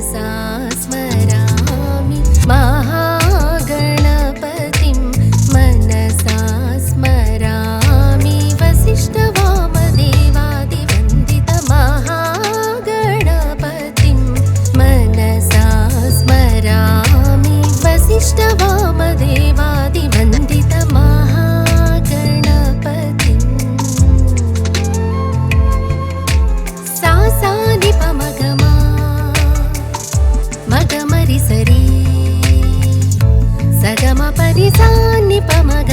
सा సరి సరి సగమ పరిసా నిపమగ